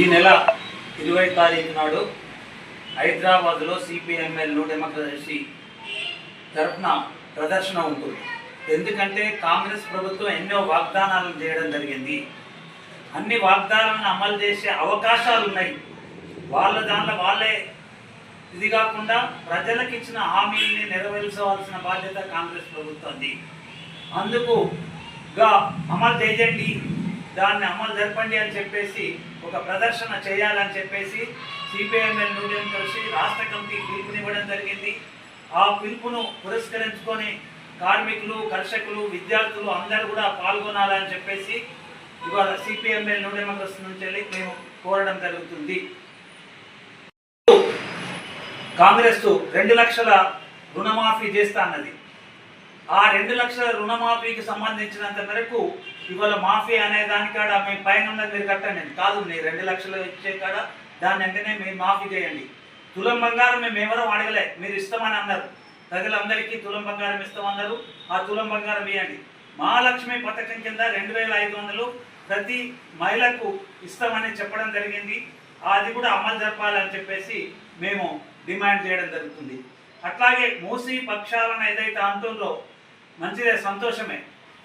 ఈ నెల ఇరవై తారీఖు నాడు హైదరాబాద్లో సిపిఎంఎల్ డెమోక్రసీ తరఫున ప్రదర్శన ఉంటుంది. ఎందుకంటే కాంగ్రెస్ ప్రభుత్వం ఎన్నో వాగ్దానాలను చేయడం జరిగింది. అన్ని వాగ్దానాలను అమలు చేసే అవకాశాలు ఉన్నాయి. వాళ్ళ దాంట్లో వాళ్ళే ఇది కాకుండా ప్రజలకు ఇచ్చిన హామీల్ని నెరవేర్చవలసిన బాధ్యత కాంగ్రెస్ ప్రభుత్వంది అందుకుగా అమలు చేయండి దాన్ని అమలు జరపండి అని చెప్పేసి ఒక ప్రదర్శన చేయాలని చెప్పేసి సిపిఐఎంఎల్ యూనియన్ కలిసి రాష్ట్ర కమిటీ పిలుపునివ్వడం జరిగింది. ఆ పిలుపును పురస్కరించుకొని కార్మికులు కర్షకులు విద్యార్థులు అందరూ కూడా పాల్గొనాలని చెప్పేసి ఇవాళ సిపిఎంఎల్ న్యూడెమోక్రసీ నుంచి వెళ్ళి మేము కోరడం జరుగుతుంది. కాంగ్రెస్ రెండు లక్షల రుణమాఫీ చేస్తా అన్నది. ఆ రెండు లక్షల రుణమాఫీకి సంబంధించినంత మేరకు ఇవాళ మాఫీ అనే దానికాడ మేము పైన ఉన్నది మీరు కట్టండి. కాదు మీరు రెండు లక్షలు ఇచ్చే కాడ దాన్ని వెంటనే మీరు మాఫీ చేయండి. తులం బంగారం మేము ఎవరో అడగలే మీరు ఇస్తామని అన్నారు. ప్రజలందరికీ తులం బంగారం ఇస్తామన్నారు. ఆ తులం బంగారం ఇవ్వండి మహాలక్ష్మి పథకం కింద రెండు వేల ఐదు వందలు ప్రతి మహిళకు ఇస్తామని చెప్పడం జరిగింది. అది కూడా అమలు జరపాలని చెప్పేసి మేము డిమాండ్ చేయడం జరుగుతుంది. అట్లాగే మూసి పక్షాలను ఏదైతే అంటుందో మంచిదే సంతోషమే.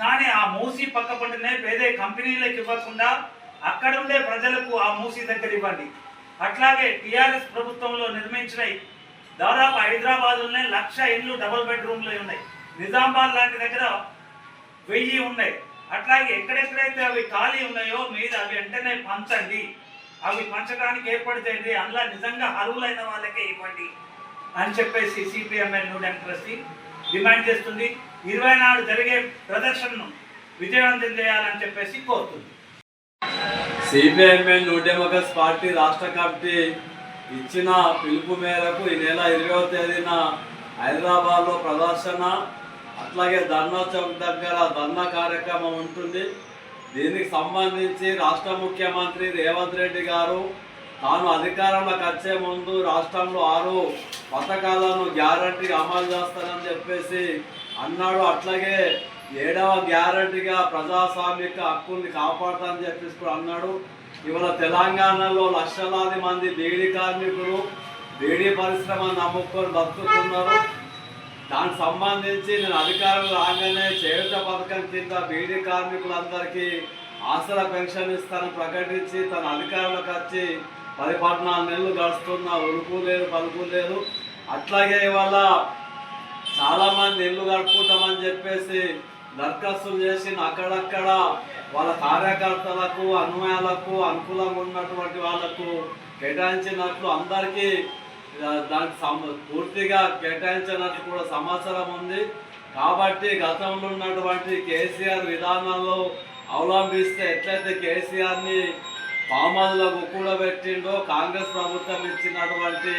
కానీ ఆ మూసి పక్క పంటనే పేదే కంపెనీలకు ఇవ్వకుండా అక్కడ ఉండే ప్రజలకు ఆ మూసి దగ్గర ఇవ్వండి. అట్లాగే టిఆర్ఎస్ ప్రభుత్వంలో నిర్మించిన దాదాపు హైదరాబాద్లోనే లక్ష ఇండ్లు డబుల్ బెడ్రూమ్లు ఉన్నాయి. నిజామాబాద్ లాంటి దగ్గర వెయ్యి ఉన్నాయి. అట్లాగే ఎక్కడెక్కడైతే అవి ఖాళీ ఉన్నాయో మీద అవి వెంటనే పంచండి. అవి పంచడానికి ఏర్పాటు చేయండి అందులో నిజంగా అర్హులైన వాళ్ళకే ఇవ్వండి అని చెప్పేసి సిపిఎంఎల్ న్యూ డెమోక్రసీ డిమాండ్ చేస్తుంది. ఇరవై నాడు జరిగే ప్రదర్శనను విజయవంతం చేయాలని చెప్పేసి కోరుతుంది. సిపిఐఎంఎల్ న్యూ డెమోక్రస్ పార్టీ రాష్ట్ర కమిటీ ఇచ్చిన పిలుపు మేరకు ఈ నెల ఇరవై తేదీన హైదరాబాద్లో ప్రదర్శన అట్లాగే ధర్నా చౌక్ దగ్గర ధర్నా కార్యక్రమం ఉంటుంది. దీనికి సంబంధించి రాష్ట్ర ముఖ్యమంత్రి రేవంత్ రెడ్డి గారు తాను అధికారంలోకి వచ్చే ముందు రాష్ట్రంలో ఆరు పథకాలను గ్యారంటీ అమలు చేస్తానని చెప్పేసి అన్నాడు. అట్లాగే ఏడవ గ్యారంటీగా ప్రజాస్వామిక హక్కుల్ని కాపాడుతానని చెప్పేసి కూడా అన్నాడు. ఇవాళ తెలంగాణలో లక్షలాది మంది బీడీ కార్మికులు బీడీ పరిశ్రమ నమ్ముకొని బతుకుతున్నారు. దానికి సంబంధించి నేను అధికారులు రాగానే చేయుత పథకం కింద బీడీ కార్మికులందరికీ ఆసరా పెన్షన్ ఇస్తానని ప్రకటించి తన అధికారులకు వచ్చి పది పద్నాలుగు నెలలు గడుస్తున్న ఉరుకు లేదు పలుకు అట్లాగే ఇవాళ చాలామంది ఇల్లు గడుపుతామని చెప్పేసి దరఖాస్తులు చేసి అక్కడక్కడ వాళ్ళ కార్యకర్తలకు అన్వయాలకు అనుకూలంగా ఉన్నటువంటి వాళ్ళకు కేటాయించినట్లు అందరికీ దానికి పూర్తిగా కేటాయించినట్లు కూడా సమాచారం ఉంది. కాబట్టి గతంలో ఉన్నటువంటి కేసీఆర్ విధానాల్లో అవలంబిస్తే ఎట్లయితే కేసీఆర్ని పామాదులకు కూడబెట్టిండో కాంగ్రెస్ ప్రభుత్వం ఇచ్చినటువంటి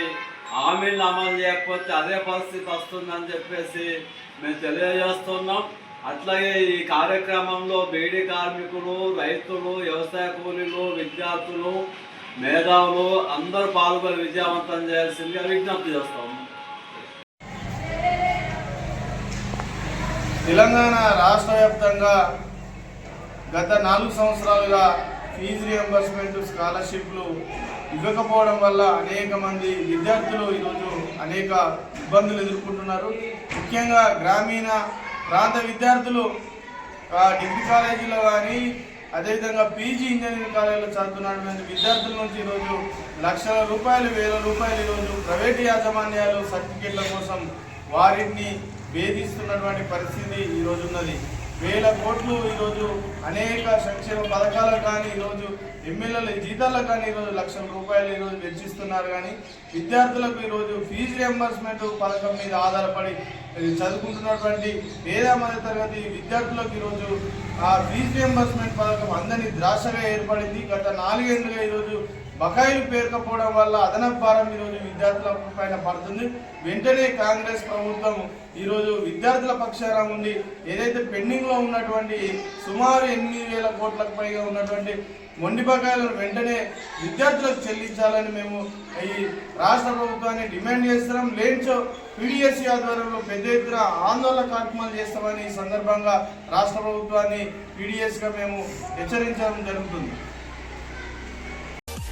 హామీలను అమలు చేయకపోతే అదే పరిస్థితి వస్తుందని చెప్పేసి మేము తెలియజేస్తున్నాం. అట్లాగే ఈ కార్యక్రమంలో బీడీ కార్మికులు రైతులు వ్యవసాయ కూలీలు విద్యార్థులు మేధావులు అందరూ పాల్గొని విజయవంతం చేయాల్సిందిగా విజ్ఞప్తి చేస్తాము తెలంగాణ రాష్ట్ర వ్యాప్తంగా గత నాలుగు సంవత్సరాలుగా ఫీజు రియంబర్స్మెంట్ స్కాలర్షిప్లు ఇవ్వకపోవడం వల్ల అనేక మంది విద్యార్థులు ఈరోజు అనేక ఇబ్బందులు ఎదుర్కొంటున్నారు. ముఖ్యంగా గ్రామీణ ప్రాంత విద్యార్థులు డిగ్రీ కాలేజీలో కానీ అదేవిధంగా పీజీ ఇంజనీరింగ్ కాలేజీలో చదువుతున్నటువంటి విద్యార్థుల నుంచి ఈరోజు లక్షల రూపాయలు వేల రూపాయలు ఈరోజు ప్రైవేటు యాజమాన్యాలు సర్టిఫికేట్ల కోసం వారిని వేధిస్తున్నటువంటి పరిస్థితి ఈరోజు ఉన్నది. వేల కోట్లు ఈరోజు అనేక సంక్షేమ పథకాలకు కానీ ఈరోజు ఎమ్మెల్యేల జీతాలకు కానీ ఈరోజు లక్షల రూపాయలు ఈరోజు వెచ్చిస్తున్నారు కానీ విద్యార్థులకు ఈరోజు ఫీజు రియంబర్స్మెంట్ పథకం మీద ఆధారపడి చదువుకుంటున్నటువంటి పేద మధ్య తరగతి విద్యార్థులకు ఈరోజు ఆ ఫీజు రియంబర్స్మెంట్ పథకం అందరినీ ద్రాక్షగా ఏర్పడింది. గత నాలుగేళ్ళుగా ఈరోజు బకాయిలు పేరుకపోవడం వల్ల అదనపు భారం ఈరోజు విద్యార్థుల పైన పడుతుంది. వెంటనే కాంగ్రెస్ ప్రభుత్వం ఈరోజు విద్యార్థుల పక్షాన ఉండి ఏదైతే పెండింగ్లో ఉన్నటువంటి సుమారు ఎనిమిది వేల కోట్లకు పైగా ఉన్నటువంటి మొండి బకాయిలను వెంటనే విద్యార్థులకు చెల్లించాలని మేము ఈ రాష్ట్ర ప్రభుత్వాన్ని డిమాండ్ చేస్తున్నాం. లేనిచో పీడిఎస్సీ ఆధ్వర్యంలో పెద్ద ఎత్తున ఆందోళన కార్యక్రమాలు చేస్తామని ఈ సందర్భంగా రాష్ట్ర ప్రభుత్వాన్ని పీడిఎస్గా మేము హెచ్చరించడం జరుగుతుంది.